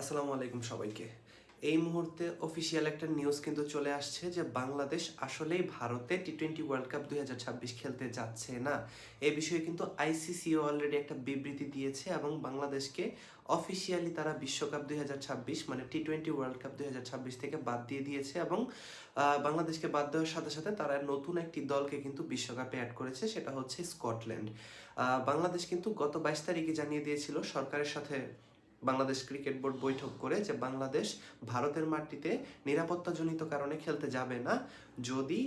আসসালামু আলাইকুম সবাইকে। এই মুহূর্তে অফিসিয়াল একটা নিউজ কিন্তু চলে আসছে যে বাংলাদেশ আসলেই ভারতে টি টোয়েন্টি ওয়ার্ল্ড কাপ দুই হাজার ছাব্বিশ খেলতে যাচ্ছে না। এ বিষয়ে কিন্তু আইসিসিও অলরেডি একটা বিবৃতি দিয়েছে এবং বাংলাদেশকে অফিসিয়ালি তারা বিশ্বকাপ দুই হাজার ছাব্বিশ মানে টি টোয়েন্টি ওয়ার্ল্ড কাপ দুই হাজার ছাব্বিশ থেকে বাদ দিয়ে দিয়েছে এবং বাংলাদেশকে বাদ দেওয়ার সাথে সাথে তারা নতুন একটি দলকে কিন্তু বিশ্বকাপে অ্যাড করেছে, সেটা হচ্ছে স্কটল্যান্ড বাংলাদেশ কিন্তু গত বাইশ তারিখে জানিয়ে দিয়েছিল সরকারের সাথে বাংলাদেশ ক্রিকেট বোর্ড বৈঠক করে যে বাংলাদেশ ভারতের মাটিতে নিরাপত্তাজনিত কারণে খেলতে যাবে না। যদি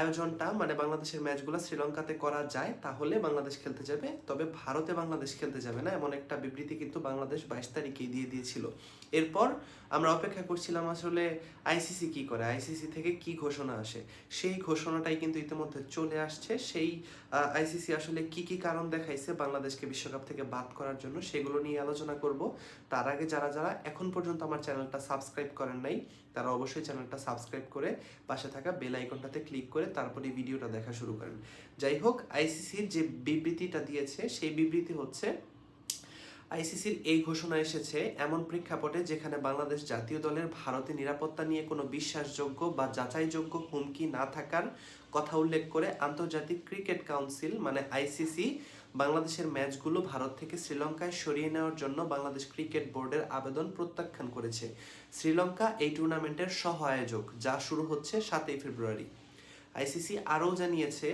আয়োজনটা মানে বাংলাদেশের ম্যাচগুলো শ্রীলঙ্কাতে করা যায়, তাহলে বাংলাদেশ খেলতে যাবে। তবে ভারতে বাংলাদেশ খেলতে যাবে না, এমন একটা বিবৃতি কিন্তু বাংলাদেশ বাইশ তারিখে দিয়ে দিয়েছিল। এরপর আমরা অপেক্ষা করছিলাম আসলে আইসিসি কি করে, আইসিসি থেকে কি ঘোষণা আসে? সেই ঘোষণাটাই কিন্তু ইতিমধ্যে চলে আসছে। সেই আইসিসি আসলে কি কি কারণ দেখাইছে বাংলাদেশকে বিশ্বকাপ থেকে বাদ করার জন্য, সেগুলো নিয়ে আলোচনা করব। তার আগে যারা যারা এখন পর্যন্ত আমার চ্যানেলটা সাবস্ক্রাইব করেন নাই তারা অবশ্যই চ্যানেলটা সাবস্ক্রাইব করে পাশে থাকা বেল আইকনটাতে ক্লিক করে তারপরে ভিডিওটা দেখা শুরু করেন। যাই হোক, আইসিসির যে বিবৃতিটা দিয়েছে, সেই বিবৃতি হচ্ছে, আইসিসির এই ঘোষণা এসেছে, এমন প্রেক্ষাপটে যেখানে বাংলাদেশ জাতীয় দলের ভারতে নিরাপত্তা নিয়ে কোনো বিশ্বাসযোগ্য বা যাচাইযোগ্য হুমকি না থাকার কথা উল্লেখ করে আন্তর্জাতিক ক্রিকেট কাউন্সিল মানে আইসিসি বাংলাদেশের ম্যাচগুলো ভারত থেকে শ্রীলঙ্কায় সরিয়ে নেওয়ার জন্য বাংলাদেশ ক্রিকেট বোর্ডের আবেদন প্রত্যাখ্যান করেছে। শ্রীলঙ্কা এই টুর্নামেন্টের সহ আয়োজক যা শুরু হচ্ছে সাতই ফেব্রুয়ারি। আইসিসি আরও জানিয়েছে,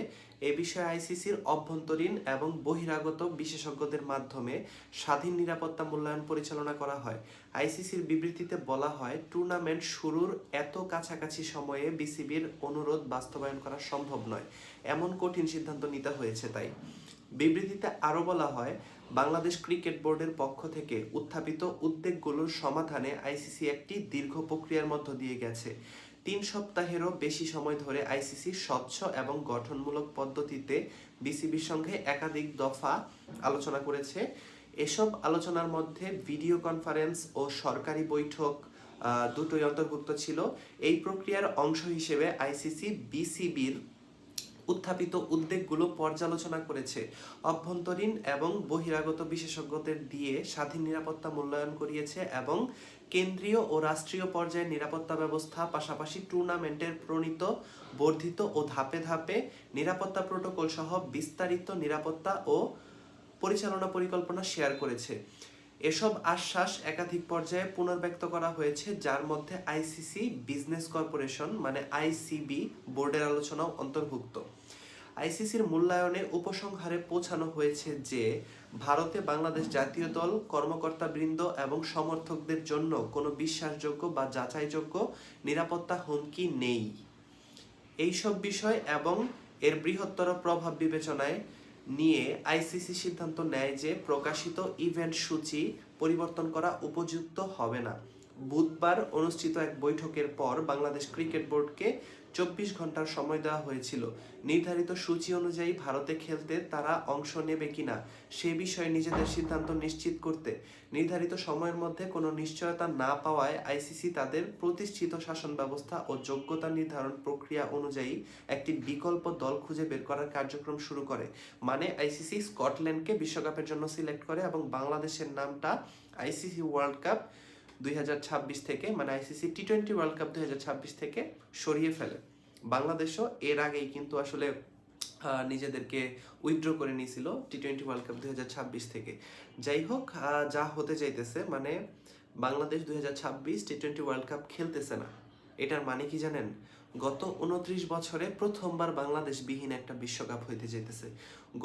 এ বিষয়ে আইসিসির অভ্যন্তরীণ এবং বহিরাগত বিশেষজ্ঞদের মাধ্যমে স্বাধীন নিরাপত্তা মূল্যায়ন পরিচালনা করা হয়। আইসিসির বিবৃতিতে বলা হয়, টুর্নামেন্ট শুরুর এত কাছাকাছি সময়ে বিসিবির অনুরোধ বাস্তবায়ন করা সম্ভব নয়। এমন কঠিন সিদ্ধান্ত নিতে হয়েছে তাই। বিবৃতিতে আরও বলা হয়, বাংলাদেশ ক্রিকেট বোর্ডের পক্ষ থেকে উত্থাপিত উদ্বেগগুলোর সমাধানে আইসিসি একটি দীর্ঘ প্রক্রিয়ার মধ্য দিয়ে গেছে। তিন সপ্তাহেরও বেশি সময় ধরে আইসিসি স্বচ্ছ এবং গঠনমূলক পদ্ধতিতে বিসিবির সঙ্গে একাধিক দফা আলোচনা করেছে। এসব আলোচনার মধ্যে ভিডিও কনফারেন্স ও সরকারি বৈঠক দুটোই অন্তর্ভুক্ত ছিল। এই প্রক্রিয়ার অংশ হিসেবে আইসিসি বিসিবির উত্থাপিত উদ্বেগগুলো পর্যালোচনা করেছে। অভ্যন্তরীণ এবং বহিরাগত বিশেষজ্ঞদের দিয়ে স্বাধীন নিরাপত্তা মূল্যায়ন করিয়েছে এবং কেন্দ্রীয় ও রাষ্ট্রীয় পর্যায়ে নিরাপত্তা ব্যবস্থা, পাশাপাশি টুর্নামেন্টের প্রণীত, বর্ধিত ও ধাপে ধাপে নিরাপত্তা প্রোটোকল সহ বিস্তারিত নিরাপত্তা ও পরিচালনা পরিকল্পনা শেয়ার করেছে। এসব আশ্বাস একাধিক পর্যায়ে পুনর্ব্যক্ত করা হয়েছে, যার মধ্যে আইসিসি বিজনেস কর্পোরেশন মানে আইসিবি বোর্ডের আলোচনাও অন্তর্ভুক্ত। আইসিসির মূল্যায়নে উপসংহারে পৌঁছানো হয়েছে যে, ভারতে বাংলাদেশ জাতীয় দল, কর্মকর্তাবৃন্দ এবং সমর্থকদের জন্য কোনো বিশ্বাসযোগ্য বা যাচাইযোগ্য নিরাপত্তা হুমকি নেই। এইসব বিষয় এবং এর বৃহত্তর প্রভাব বিবেচনায় নিয়ে আইসিসি সিদ্ধান্ত নেয় যে প্রকাশিত ইভেন্ট সূচি পরিবর্তন করা উপযুক্ত হবে না। বুধবার অনুষ্ঠিত এক বৈঠকের পর বাংলাদেশ ক্রিকেট বোর্ডকে চব্বিশ ঘণ্টার সময় দেওয়া হয়েছিল। নির্ধারিত সূচি অনুযায়ী ভারতে খেলতে তারা অংশ নেবে কিনা, সে বিষয়ে নিজেদের সিদ্ধান্ত নিশ্চিত করতে। নির্ধারিত সময়ের মধ্যে কোনো নিশ্চয়তা না পাওয়ায় আইসিসি তাদের প্রতিষ্ঠিত শাসন ব্যবস্থা ও যোগ্যতা নির্ধারণ প্রক্রিয়া অনুযায়ী একটি বিকল্প দল খুঁজে বের করার কার্যক্রম শুরু করে। মানে আইসিসি স্কটল্যান্ডকে বিশ্বকাপের জন্য সিলেক্ট করে এবং বাংলাদেশের নামটা আইসিসি ওয়ার্ল্ড কাপ দুই থেকে মানে ICC T twenty world cup দুই থেকে সরিয়ে ফেলে। বাংলাদেশও এর আগেই কিন্তু আসলে নিজেদেরকে উইথড্র করে নিয়েছিল টি টোয়েন্টি ওয়ার্ল্ড কাপ দুই হাজার ছাব্বিশ থেকে। যাই হোক যা হতে চাইতেছে মানে বাংলাদেশ দুই টি টোয়েন্টি ওয়ার্ল্ড কাপ খেলতেছে না। এটার মানে কি জানেন? গত উনত্রিশ বছরে প্রথমবার বাংলাদেশ বিহীন একটা বিশ্বকাপ হইতে যেতেছে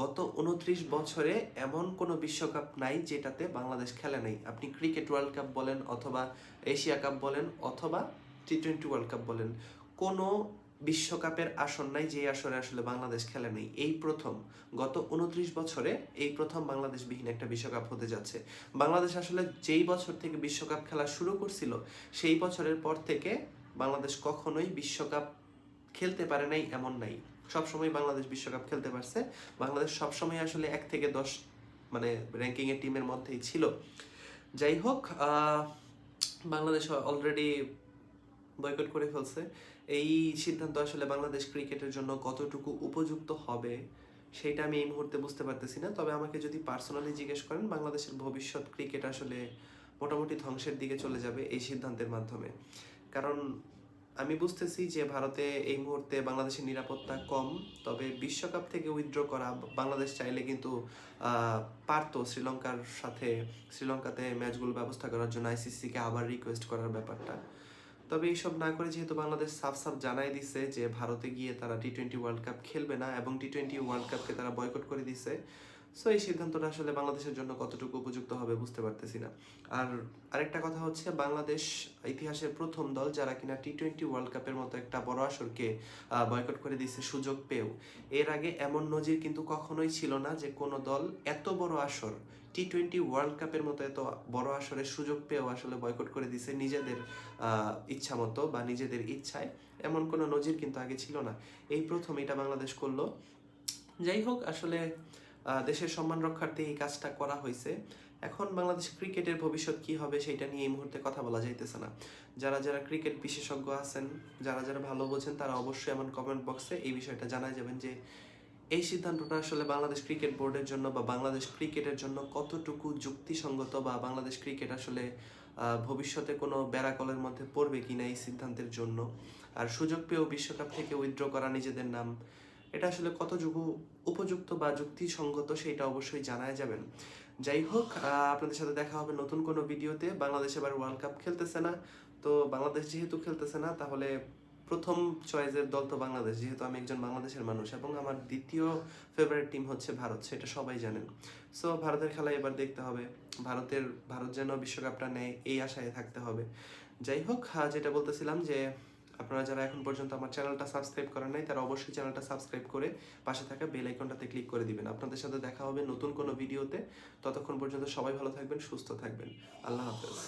গত উনত্রিশ বছরে এমন কোনো বিশ্বকাপ নাই যেটাতে বাংলাদেশ খেলে নাই। আপনি ক্রিকেট ওয়ার্ল্ড কাপ বলেন অথবা এশিয়া কাপ বলেন অথবা টি টোয়েন্টি ওয়ার্ল্ড কাপ বলেন, কোনো বিশ্বকাপের আসন নাই যে আসরে আসলে বাংলাদেশ খেলে নেই। এই প্রথম, গত উনত্রিশ বছরে এই প্রথম বাংলাদেশ বিহীন একটা বিশ্বকাপ হতে যাচ্ছে। বাংলাদেশ আসলে যেই বছর থেকে বিশ্বকাপ খেলা শুরু করছিল, সেই বছরের পর থেকে বাংলাদেশ কখনোই বিশ্বকাপ খেলতে পারে নাই এমন নাই। সবসময় বাংলাদেশ বিশ্বকাপ খেলতে পারছে। বাংলাদেশ সবসময় আসলে এক থেকে দশ মানে র্যাঙ্কিং এর টিমের মধ্যেই ছিল। যাই হোক বাংলাদেশ অলরেডি বয়কট করে ফেলছে। এই সিদ্ধান্ত আসলে বাংলাদেশ ক্রিকেটের জন্য কতটুকু উপযুক্ত হবে সেটা আমি এই মুহূর্তে বুঝতে পারতেছি না। তবে আমাকে যদি পার্সোনালি জিজ্ঞেস করেন, বাংলাদেশের ভবিষ্যৎ ক্রিকেট আসলে মোটামুটি ধ্বংসের দিকে চলে যাবে এই সিদ্ধান্তের মাধ্যমে। কারণ আমি বুঝতেছি যে ভারতে এই মুহূর্তে বাংলাদেশের নিরাপত্তা কম, তবে বিশ্বকাপ থেকে উইথড্র করা বাংলাদেশ চাইলে কিন্তু পারতো শ্রীলঙ্কার সাথে, শ্রীলঙ্কাতে ম্যাচগুলো ব্যবস্থা করার জন্য আইসিসিকে আবার রিকোয়েস্ট করার ব্যাপারটা। তবে এইসব না করে যেহেতু বাংলাদেশ সাফ সাফ জানাই দিছে যে ভারতে গিয়ে তারা টি টোয়েন্টি ওয়ার্ল্ড কাপ খেলবে না এবং টি টোয়েন্টি ওয়ার্ল্ড কাপকে তারা বয়কট করে দিছে সো এই সিদ্ধান্তটা আসলে বাংলাদেশের জন্য কতটুকু উপযুক্ত হবে বুঝতে পারতেছি না। আর আরেকটা কথা হচ্ছে, বাংলাদেশ ইতিহাসের প্রথম দল যারা কিনা টি টোয়েন্টি ওয়ার্ল্ড কাপের মতো একটা বড় আসরকে বয়কট করে দিচ্ছে সুযোগ পেয়েও। এর আগে এমন নজির কিন্তু কখনোই ছিল না যে কোনো দল এত বড় আসর টি টোয়েন্টি ওয়ার্ল্ড কাপের মতো এত বড় আসরের সুযোগ পেয়েও আসলে বয়কট করে দিছে নিজেদের ইচ্ছা মতো বা নিজেদের ইচ্ছায়। এমন কোনো নজির কিন্তু আগে ছিল না। এই প্রথম এটা বাংলাদেশ করল। যাই হোক, আসলে দেশের সম্মান রক্ষার্থে এই কাজটা করা হয়েছে। এখন বাংলাদেশ ক্রিকেটের ভবিষ্যৎ কি হবে সেটা নিয়ে এই মুহূর্তে কথা বলা যাইতেছে না। যারা যারা ক্রিকেট বিশেষজ্ঞ আছেন, যারা যারা ভালো বোঝেন, তারা অবশ্যই এমন কমেন্ট বক্সে এই বিষয়টা জানাই যাবেন যে, এই সিদ্ধান্তটা আসলে বাংলাদেশ ক্রিকেট বোর্ডের জন্য বা বাংলাদেশ ক্রিকেটের জন্য কতটুকু যুক্তিসঙ্গত বা বাংলাদেশ ক্রিকেট আসলে ভবিষ্যতে কোনো ব্যারাকলের মধ্যে পড়বে কিনা এই সিদ্ধান্তের জন্য। আর সুযোগ পেয়েও বিশ্বকাপ থেকে উইথড্র করা নিজেদের নাম এটা আসলে কতটুকু উপযুক্ত বা যুক্তিসঙ্গত সেটা অবশ্যই জানায় যাবেন। যাই হোক আপনাদের সাথে দেখা হবে নতুন কোনো ভিডিওতে। বাংলাদেশ এবার ওয়ার্ল্ড কাপ খেলতেছে না। তো বাংলাদেশ যেহেতু খেলতেছে না, তাহলে প্রথম চয়েসের দল তো বাংলাদেশ, যেহেতু আমি একজন বাংলাদেশের মানুষ এবং আমার দ্বিতীয় ফেভারিট টিম হচ্ছে ভারত, সেটা সবাই জানেন। সো ভারতের খেলা এবার দেখতে হবে। ভারতের, ভারত যেন বিশ্বকাপটা নেয়, এই আশায় থাকতে হবে। যাই হোক যেটা বলতেছিলাম যে আপনারা যারা এখন পর্যন্ত আমার চ্যানেলটা সাবস্ক্রাইব করেন নাই, তারা অবশ্যই চ্যানেলটা সাবস্ক্রাইব করে পাশে থাকা বেল আইকনটাতে ক্লিক করে দিবেন। আপনাদের সাথে দেখা হবে নতুন কোনো ভিডিওতে। ততক্ষণ পর্যন্ত সবাই ভালো থাকবেন, সুস্থ থাকবেন। আল্লাহ হাফেজ।